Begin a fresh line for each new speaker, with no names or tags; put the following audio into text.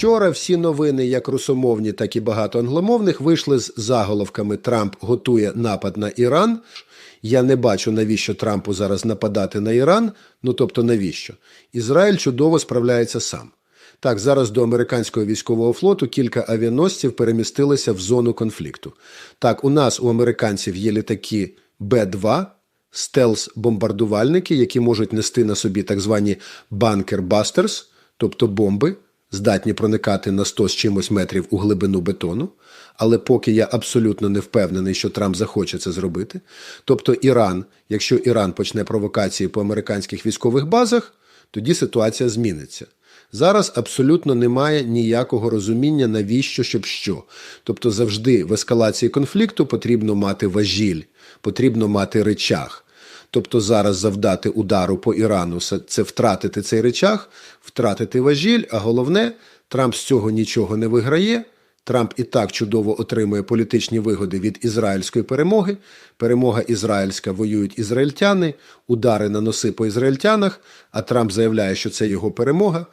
Вчора всі новини, як русомовні, так і багато англомовних, вийшли з заголовками Трамп готує напад на Іран. Я не бачу, навіщо Трампу зараз нападати на Іран. Ну тобто, навіщо? Ізраїль чудово справляється сам. Так, зараз до американського військового флоту кілька авіаносців перемістилися в зону конфлікту. Так, у нас у американців є літаки Б-2, стелс-бомбардувальники, які можуть нести на собі так звані банкер-бастерс, тобто бомби, здатні проникати на 100 з чимось метрів у глибину бетону. Але поки я абсолютно не впевнений, що Трамп захоче це зробити. Тобто Іран, якщо Іран почне провокації по американських військових базах, тоді ситуація зміниться. Зараз абсолютно немає ніякого розуміння, навіщо, щоб що. Тобто, завжди в ескалації конфлікту потрібно мати важіль, потрібно мати речах. Тобто зараз завдати удару по Ірану це- втратити цей речах, втратити важіль, а головне, Трамп з цього нічого не виграє. Трамп і так чудово отримує політичні вигоди від ізраїльської перемоги. Перемога ізраїльська воюють ізраїльтяни, удари на носи по ізраїльтянах, а Трамп заявляє, що це його перемога.